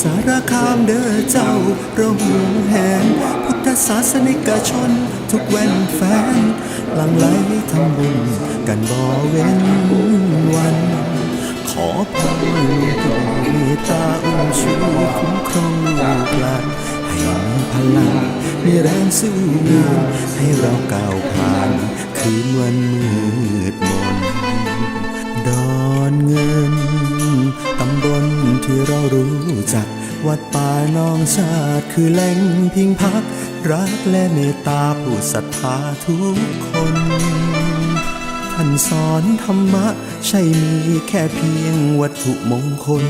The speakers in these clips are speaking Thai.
สารคามเด้อเจ้าราหวงแหนพุทธศาสนิกชน ทุกแว่นแฟนหลังไหลทำบุญ กันบ่เว้นวัน ขอพรหลวงปู่เมตตาอุ้มชูคุ้มครองลูกหลานให้มีพลังมีแรงสู้งานให้เราก้าวผ่าน คืนวันมืดมน วัดป่าน้องชาติคือแหล่งพิงพัก รักและเมตตาผู้ศรัทธาทุกคน ท่านสอนธรรมะ ใช่มีแค่เพียงวัตถุมงคล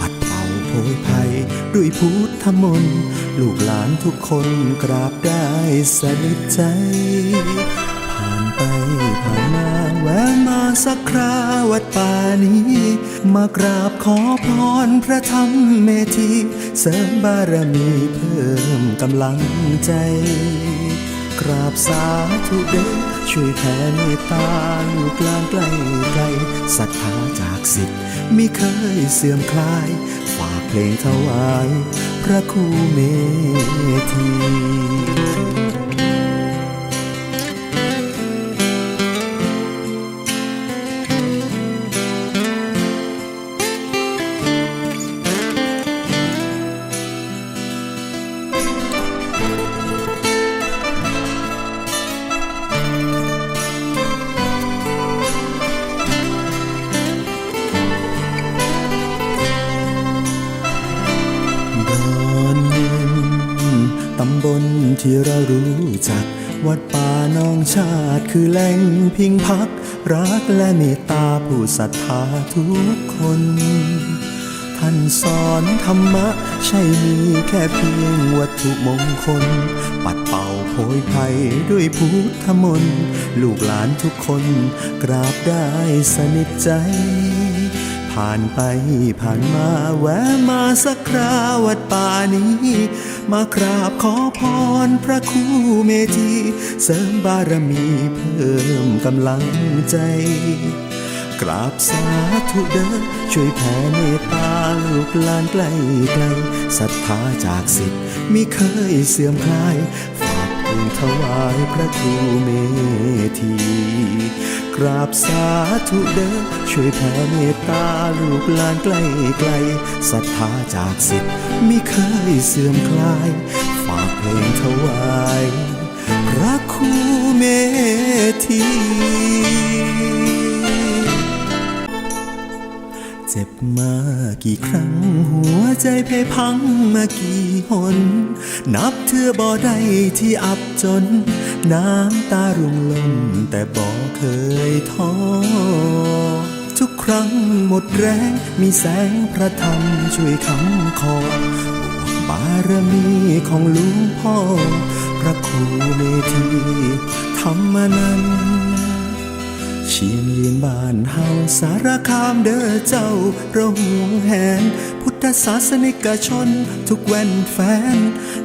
ปัดเป่าโพยภัย ด้วยพุทธมนต์ลูกหลานทุกคนกราบได้สนิทใจ ผ่านไปผ่านมา แวะมาสักคราวัดป่านี้ มากราบขอพรพระธรรมเมธีเสริมบารมีเพิ่มกำลังใจ กราบสาธุเด้อช่วยแผ่เมตตาลูกลานไกลไกลศรัทธาจากสิทธิ์มิเคยเสื่อมคลาย ฝากเพลงถวาย พระครูเมธี ที่เรารู้จัก วัดป่าน้องชาติคือแหล่งพิงพัก รักและเมตตาผู้ศรัทธาทุกคน ท่านสอนธรรมะ ใช่มีแค่เพียงวัตถุมงคล ปัดเป่าโพยภัยด้วยพุทธมนต์ ลูกหลานทุกคน กราบได้สนิทใจ ผ่านไปผ่านมาแวะมาสักคราวัดป่านี้ มากราบขอพรพระครูเมธีเสริมบารมีเพิ่มกำลังใจ กราบสาธุเด้อช่วยแผ่เมตตาลูกหลานไกลไกลศรัทธาจากสิทธิ์มิเคยเสื่อมคลาย วายพระครูเมธีกราบสาธุเด้อช่วยแผ่เมตตาลูกหลานไกลไกลศรัทธาจากสิทธิ์มิเคยเสื่อมคลาย ฝากเพลงถวายพระครูเมธี เจ็บมากี่ครั้ง หัวใจเพพังมากี่หน นับเทื่อบ่ได้ที่อับจน น้ำตารุงลงแต่บ่เคยท้อทุกครั้งหมดแรงมีแสงพระธรรมช่วยค้ำคอบวกบารมีของหลุงพ่อ พระครูเมธีธรรมนันท์ เชียงยืนบ้านเฮาสารคามเด้อเจ้าเราห่วงแหน พุทธศาสนิกชน ทุกแว่นแฟน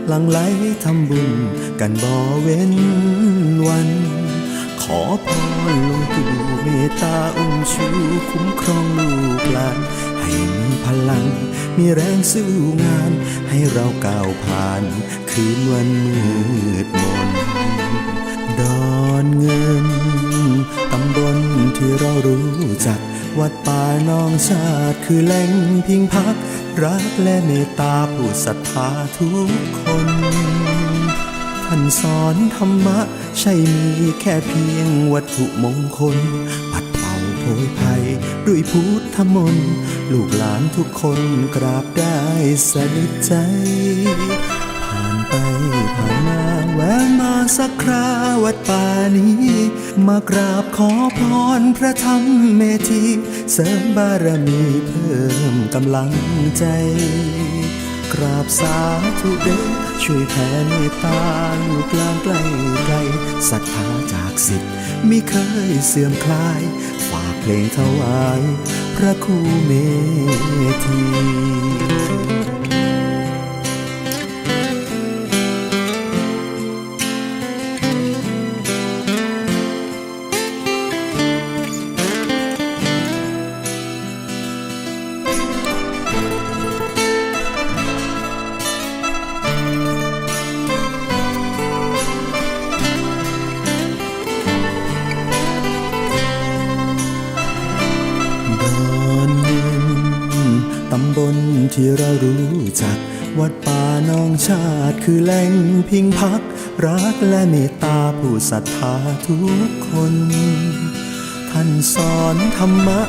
หลังไหลทำบุญกันบ่เว้นวัน ขอพรลงปู่เมตตาอุ้มชูคุ้มครองลูกหลาน ให้มีพลัง มีแรงสู้งาน ให้เราก้าวผ่าน คืนวันมืดมน น้องชาติคือแหล่งพิงพัก รักและเมตตาผู้ศรัทธาทุกคน ท่านสอนธรรมะ ใช่มีแค่เพียงวัตถุมงคล ปัดเป่าโพยภัย ด้วยพุทธมนต์ลูกหลานทุกคนกราบได้สนิทใจ ผ่านไปผ่านมา แวะมาสักคราวัดป่านี้ มากราบขอพรพระธรรมเมธีเสริมบารมีเพิ่มกำลังใจ กราบสาธุเด้อช่วยแผ่เมตตาลูกหลานไกลไกลศรัทธาจากสิทธิ์มิเคยเสื่อมคลาย ฝากเพลงถวาย พระครูเมธี จัก วัดป่าน้องชาติคือแหล่งพิงพัก รักและเมตตาผู้ศรัทธาทุกคน ท่านสอนธรรมะ